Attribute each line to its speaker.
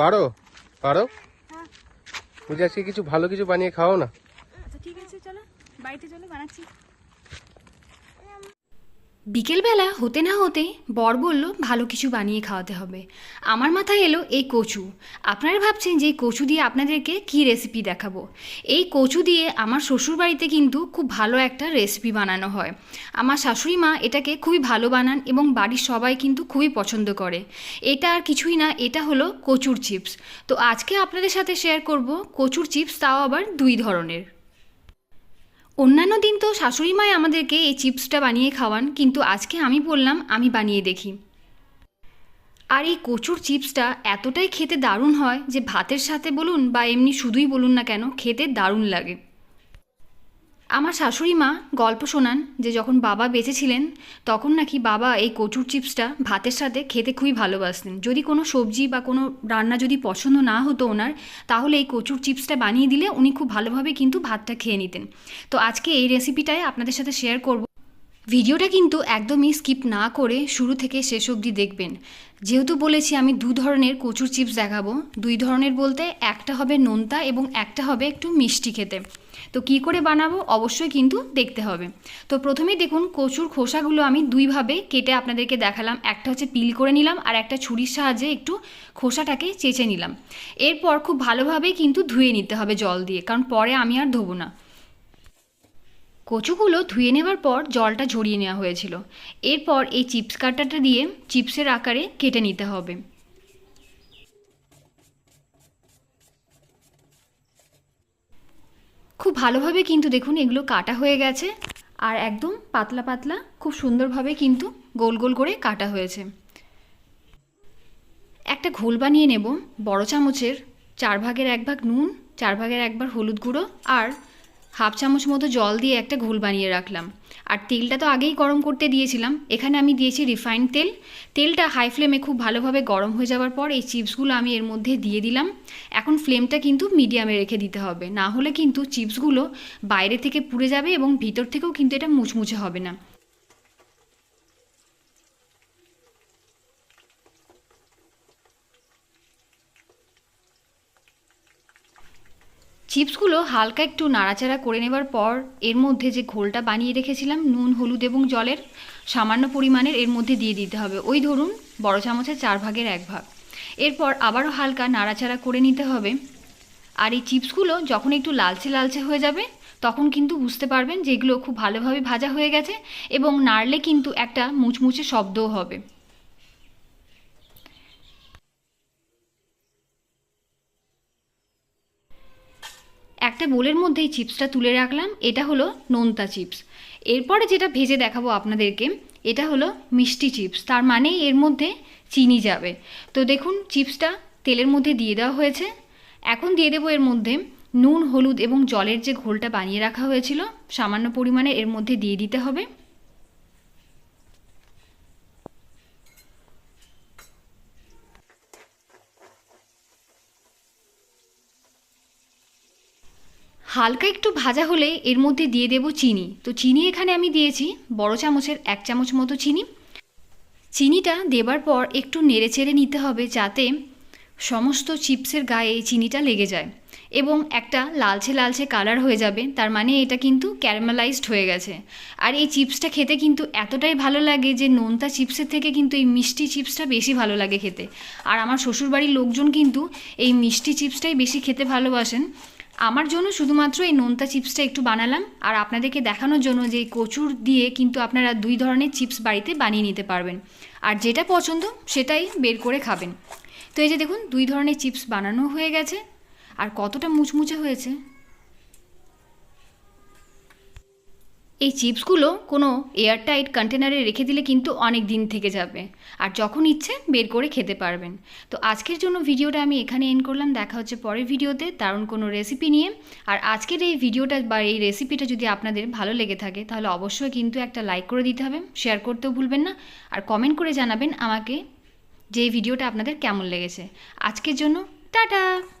Speaker 1: পারো? পারো? তুমি আজকে কিছু ভালো কিছু বানিয়ে খাও না?
Speaker 2: আচ্ছা ঠিক আছে, চলো। বাড়িতে চলো, বানাচ্ছি।
Speaker 3: বিকেলবেলা হতে না হতে বর বলল, ভালো কিছু বানিয়ে খাওয়াতে হবে। আমার মাথায় এলো, এই কচু। আপনারা ভাবছেন যে এই কচু দিয়ে আপনাদেরকে কী রেসিপি দেখাবো? এই কচু দিয়ে আমার শ্বশুরবাড়িতে কিন্তু খুব ভালো একটা রেসিপি বানানো হয়। আমার শাশুড়ি মা এটাকে খুবই ভালো বানান এবং বাড়ির সবাই কিন্তু খুবই পছন্দ করে। এটা আর কিছুই না, এটা হলো কচুর চিপস তো আজকে আপনাদের সাথে শেয়ার করব কচুর চিপস তাও আবার দুই ধরনের। অন্যান্য দিন তো শাশুড়ি মাই আমাদেরকে এই চিপসটা বানিয়ে খাওয়ান, কিন্তু আজকে আমি বললাম, আমি বানিয়ে দেখি। আর এই কচুর চিপসটা এতটাই খেতে দারুণ হয় যে ভাতের সাথে বলুন বা এমনি শুধুই বলুন না কেন, খেতে দারুণ লাগে। আমার শাশুড়ি মা গল্প শোনান যে যখন বাবা বেঁচে ছিলেন, তখন নাকি বাবা এই কচুর চিপসটা ভাতের সাথে খেতে খুবই ভালোবাসতেন। যদি কোনো সবজি বা কোনো রান্না যদি পছন্দ না হতো ওনার, তাহলে এই কচুর চিপসটা বানিয়ে দিলে উনি খুব ভালোভাবে কিন্তু ভাতটা খেয়ে নিতেন। তো আজকে এই রেসিপিটাই আপনাদের সাথে শেয়ার করব। ভিডিওটা কিন্তু একদমই স্কিপ না করে শুরু থেকে শেষ অবধি দেখবেন। যেহেতু বলেছি আমি দু ধরনের কচুর চিপস দেখাবো, দুই ধরনের বলতে একটা হবে নোনতা এবং একটা হবে একটু মিষ্টি খেতে। তো কি করে বানাবো? অবশ্যই কিন্তু দেখতে হবে। তো প্রথমেই দেখুন, কচুর খোসাগুলো আমি দুইভাবে কেটে আপনাদেরকে দেখালাম। একটা হচ্ছে পিল করে নিলাম আর একটা ছুরির সাহায্যে একটু খোসাটাকে চেঁচে নিলাম। এরপর খুব ভালোভাবে কিন্তু ধুয়ে নিতে হবে জল দিয়ে, কারণ পরে আমি আর ধোবো না। কচুগুলো ধুয়ে নেওয়ার পর জলটা ঝরিয়ে নেওয়া হয়েছিল। এরপর এই চিপস কাটাটা দিয়ে চিপসের আকারে কেটে নিতে হবে। খুব ভালোভাবে কিন্তু দেখুন এগুলো কাটা হয়ে গেছে। আর একদম পাতলা পাতলা, খুব সুন্দরভাবে কিন্তু গোল গোল করে কাটা হয়েছে। একটা ঘোল বানিয়ে নেব, বড় চামচের, চার ভাগের এক ভাগ নুন, চার ভাগের এক ভাগ হলুদ গুঁড়ো আর হাফ চামচ মতো জল দিয়ে একটা ঘোল বানিয়ে রাখলাম। আর তেলটা তো আগেই গরম করতে দিয়েছিলাম। এখানে আমি দিয়েছি রিফাইন্ড তেল। তেলটা হাই ফ্লেমে খুব ভালোভাবে গরম হয়ে যাওয়ার পর এই চিপসগুলো আমি এর মধ্যে দিয়ে দিলাম। এখন ফ্লেমটা কিন্তু মিডিয়ামে রেখে দিতে হবে। না হলে কিন্তু চিপসগুলো বাইরে থেকে পুড়ে যাবে এবং ভিতর থেকেও কিন্তু এটা মুচমুচে হবে না। চিপসগুলো হালকা একটু নাড়াচাড়া করে নেবার পর এর মধ্যে যে ঘোলটা বানিয়ে রেখেছিলাম, নুন, হলুদ এবং জলের সামান্য পরিমাণের এর মধ্যে দিয়ে দিতে হবে। ওই ধরুন বড় চামচের চার ভাগের এক ভাগ। এরপর আবারও হালকা নাড়াচাড়া করে নিতে হবে। আর এই চিপসগুলো যখন একটু লালচে লালচে হয়ে যাবে, তখন কিন্তু বুঝতে পারবেন যে এগুলো খুব ভালোভাবে ভাজা হয়ে গেছে এবং নাড়লে কিন্তু একটা মুচমুচে শব্দও হবে। একটা বোলের মধ্যে এই চিপসটা তুলে রাখলাম, এটা হলো নোনতা চিপস। এরপরে যেটা ভেজে দেখাবো আপনাদেরকে, এটা হলো মিষ্টি চিপস, তার মানে এর মধ্যে চিনি যাবে। তো দেখুন, চিপসটা তেলের মধ্যে দিয়ে দেওয়া হয়েছে। এখন দিয়ে দেবো এর মধ্যে নুন, হলুদ এবং জলের যে ঘোলটা বানিয়ে রাখা হয়েছিল, সামান্য পরিমাণে এর মধ্যে দিয়ে দিতে হবে। হালকা একটু ভাজা হলে এর মধ্যে দিয়ে দেব চিনি। তো চিনি এখানে আমি দিয়েছি, বড় চামচের এক চামচ মতো চিনি। চিনিটা দেবার পর একটু নেড়ে চেড়ে নিতে হবে যাতে সমস্ত চিপসের গায়ে এই চিনিটা লেগে যায়। এবং একটা লালচে লালচে কালার হয়ে যাবে, তার মানে এটা কিন্তু ক্যারামেলাইজড হয়ে গেছে। আর এই চিপসটা খেতে কিন্তু এতটাই ভালো লাগে যে নোনতা চিপসের থেকে কিন্তু এই মিষ্টি চিপসটা বেশি ভালো লাগে খেতে। আর আমার শ্বশুরবাড়ির লোকজন কিন্তু এই মিষ্টি চিপসটাই বেশি খেতে ভালোবাসেন। আমার জন্য শুধুমাত্র এই নোনতা চিপসটা একটু বানালাম, আর আপনাদেরকে দেখানোর জন্য যে কচুর দিয়ে কিন্তু আপনারা দুই ধরনের চিপস বাড়িতে বানিয়ে নিতে পারবেন। আর যেটা পছন্দ সেটাই বের করে খাবেন। তো এই যে দেখুন, দুই ধরনের চিপস বানানো হয়ে গেছে। আর কতটা মুচমুচে হয়েছে? এই চিপসগুলো কোনো এয়ারটাইট কন্টেনারে রেখে দিলে কিন্তু অনেক দিন থেকে যাবে। আর যখন ইচ্ছে, বের করে খেতে পারবেন। তো আজকের জন্য ভিডিওটা আমি এখানে এন্ড করলাম। দেখা হচ্ছে পরের ভিডিওতে। দারুণ কোনো রেসিপি নিয়ে। আর আজকের এই ভিডিওটা বা এই রেসিপিটা যদি আপনাদের ভালো লেগে থাকে, তাহলে অবশ্যই কিন্তু একটা লাইক করে দিতে হবে। শেয়ার করতেও ভুলবেন না। আর কমেন্ট করে জানাবেন আমাকে যে ভিডিওটা আপনাদের কেমন লেগেছে। আজকের জন্য টাটা!